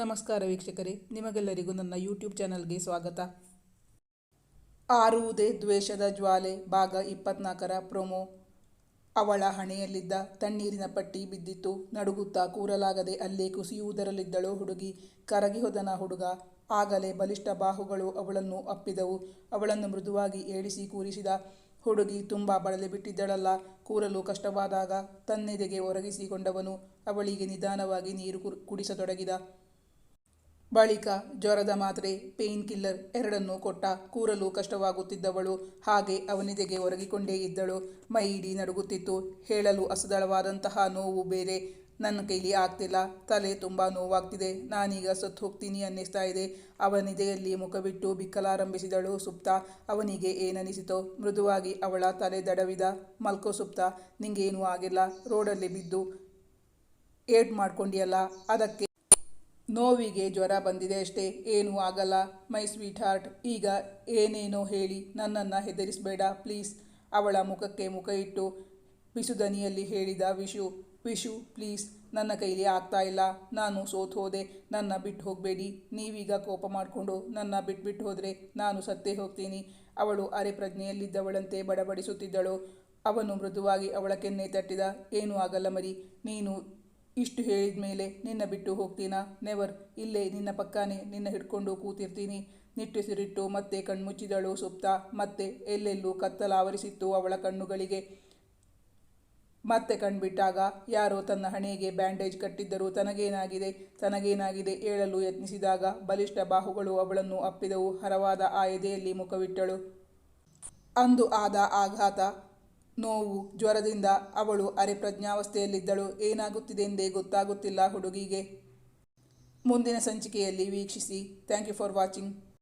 ನಮಸ್ಕಾರ ವೀಕ್ಷಕರೇ, ನಿಮಗೆಲ್ಲರಿಗೂ ನನ್ನ ಯೂಟ್ಯೂಬ್ ಚಾನಲ್ಗೆ ಸ್ವಾಗತ. ಆರುವುದೇ ದ್ವೇಷದ ಜ್ವಾಲೆ, ಭಾಗ ಇಪ್ಪತ್ನಾಲ್ಕರ ಪ್ರೊಮೋ. ಅವಳ ಹಣೆಯಲ್ಲಿದ್ದ ತಣ್ಣೀರಿನ ಪಟ್ಟಿ ಬಿದ್ದಿತ್ತು. ನಡುಗುತ್ತಾ ಕೂರಲಾಗದೆ ಅಲ್ಲೇ ಕುಸಿಯುವುದರಲ್ಲಿದ್ದಳು ಹುಡುಗಿ. ಕರಗಿ ಹೋದನ ಹುಡುಗ. ಆಗಲೇ ಬಲಿಷ್ಠ ಬಾಹುಗಳು ಅವಳನ್ನು ಅಪ್ಪಿದವು. ಅವಳನ್ನು ಮೃದುವಾಗಿ ಏಳಿಸಿ ಕೂರಿಸಿದ ಹುಡುಗಿ ತುಂಬ ಬಳಲಿ ಬಿಟ್ಟಿದ್ದಳಲ್ಲ. ಕೂರಲು ಕಷ್ಟವಾದಾಗ ತನ್ನೆದೆಗೆ ಒರಗಿಸಿಕೊಂಡವನು. ಅವಳಿಗೆ ನಿಧಾನವಾಗಿ ನೀರು ಕುಡಿಸತೊಡಗಿದ. ಬಳಿಕ ಜ್ವರದ ಮಾತ್ರೆ ಪೇಯ್ನ್ ಕಿಲ್ಲರ್ ಎರಡನ್ನೂ ಕೊಟ್ಟ ಕೂರಲು ಕಷ್ಟವಾಗುತ್ತಿದ್ದವಳು. ಹಾಗೆ ಅವನಿದೆಗೆ ಒರಗಿಕೊಂಡೇ ಇದ್ದಳು. ಮೈ ಇಡೀ ನಡುಗುತ್ತಿತ್ತು. ಹೇಳಲು ಅಸದಳವಾದಂತಹ ನೋವು ಬೇರೆ. ನನ್ನ ಕೈಲಿ ಆಗ್ತಿಲ್ಲ. ತಲೆ ತುಂಬ ನೋವಾಗ್ತಿದೆ. ನಾನೀಗ ಸತ್ತು ಹೋಗ್ತೀನಿ ಅನ್ನಿಸ್ತಾ ಇದೆ. ಅವನಿದೆಯಲ್ಲಿ ಮುಖವಿಟ್ಟು ಬಿಕ್ಕಲಾರಂಭಿಸಿದಳು ಸುಪ್ತ. ಅವನಿಗೆ ಏನನಿಸಿತೋ ಮೃದುವಾಗಿ ಅವಳ ತಲೆ ದಡವಿದ ಮಲ್ಕೋ ಸುಪ್ತ, ನಿಂಗೇನೂ ಆಗಿಲ್ಲ. ರೋಡಲ್ಲಿ ಬಿದ್ದು ಏಟ್ ಮಾಡ್ಕೊಂಡಿಯಲ್ಲ. ಅದಕ್ಕೆ ನೋವಿಗೆ ಜ್ವರ ಬಂದಿದೆ ಅಷ್ಟೇ, ಏನೂ ಆಗಲ್ಲ. ಮೈ ಸ್ವೀಟ್ ಹಾರ್ಟ್ ಈಗ ಏನೇನೋ ಹೇಳಿ ನನ್ನನ್ನು ಹೆದರಿಸಬೇಡ, ಪ್ಲೀಸ್. ಅವಳ ಮುಖಕ್ಕೆ ಮುಖ ಇಟ್ಟು ಬಿಸುದನಿಯಲ್ಲಿ ಹೇಳಿದ ವಿಶು ವಿಶು, ಪ್ಲೀಸ್, ನನ್ನ ಕೈಲಿ ಆಗ್ತಾ ಇಲ್ಲ. ನಾನು ಸೋತು ಹೋದೆ, ನನ್ನ ಬಿಟ್ಟು ಹೋಗಬೇಡಿ. ನೀವೀಗ ಕೋಪ ಮಾಡಿಕೊಂಡು ನನ್ನ ಬಿಟ್ಬಿಟ್ಟು ಹೋದರೆ ನಾನು ಸತ್ತೇ ಹೋಗ್ತೀನಿ. ಅವಳು ಅರೆ ಪ್ರಜ್ಞೆಯಲ್ಲಿದ್ದವಳಂತೆ ಬಡಬಡಿಸುತ್ತಿದ್ದಳು. ಅವನು ಮೃದುವಾಗಿ ಅವಳ ಕೆನ್ನೆ ತಟ್ಟಿದ, ಏನೂ ಆಗಲ್ಲ ಮರಿ, ನೀನು ಇಷ್ಟು ಹೇಳಿದ ಮೇಲೆ ನಿನ್ನ ಬಿಟ್ಟು ಹೋಗ್ತೀನಾ? ನೆವರ್, ಇಲ್ಲೇ ನಿನ್ನ ಪಕ್ಕಾನೆ ನಿನ್ನ ಹಿಡ್ಕೊಂಡು ಕೂತಿರ್ತೀನಿ. ನಿಟ್ಟುಸಿರಿಟ್ಟು ಮತ್ತೆ ಕಣ್ಮುಚ್ಚಿದಳು ಸುಪ್ತ. ಮತ್ತೆ ಎಲ್ಲೆಲ್ಲೂ ಕತ್ತಲಾವರಿಸಿತ್ತು ಅವಳ ಕಣ್ಣುಗಳಿಗೆ. ಮತ್ತೆ ಕಣ್ಬಿಟ್ಟಾಗ ಯಾರೋ ತನ್ನ ಹಣೆಗೆ ಬ್ಯಾಂಡೇಜ್ ಕಟ್ಟಿದ್ದರು ತನಗೇನಾಗಿದೆ? ತನಗೇನಾಗಿದೆ ಏಳಲು ಯತ್ನಿಸಿದಾಗ ಬಲಿಷ್ಠ ಬಾಹುಗಳು ಅವಳನ್ನು ಅಪ್ಪಿದವು. ಹರವಾದ ಆ ಎದೆಯಲ್ಲಿ ಮುಖವಿಟ್ಟಳು. ಅಂದು ಆದ ಆಘಾತ. ನೋವು, ಜ್ವರದಿಂದ ಅವಳು ಅರೆ ಪ್ರಜ್ಞಾವಸ್ಥೆಯಲ್ಲಿದ್ದಳು ಏನಾಗುತ್ತಿದೆಂದೇ ಗೊತ್ತಾಗುತ್ತಿಲ್ಲ ಹುಡುಗಿಗೆ. ಮುಂದಿನ ಸಂಚಿಕೆಯಲ್ಲಿ ವೀಕ್ಷಿಸಿ. Thank you for watching.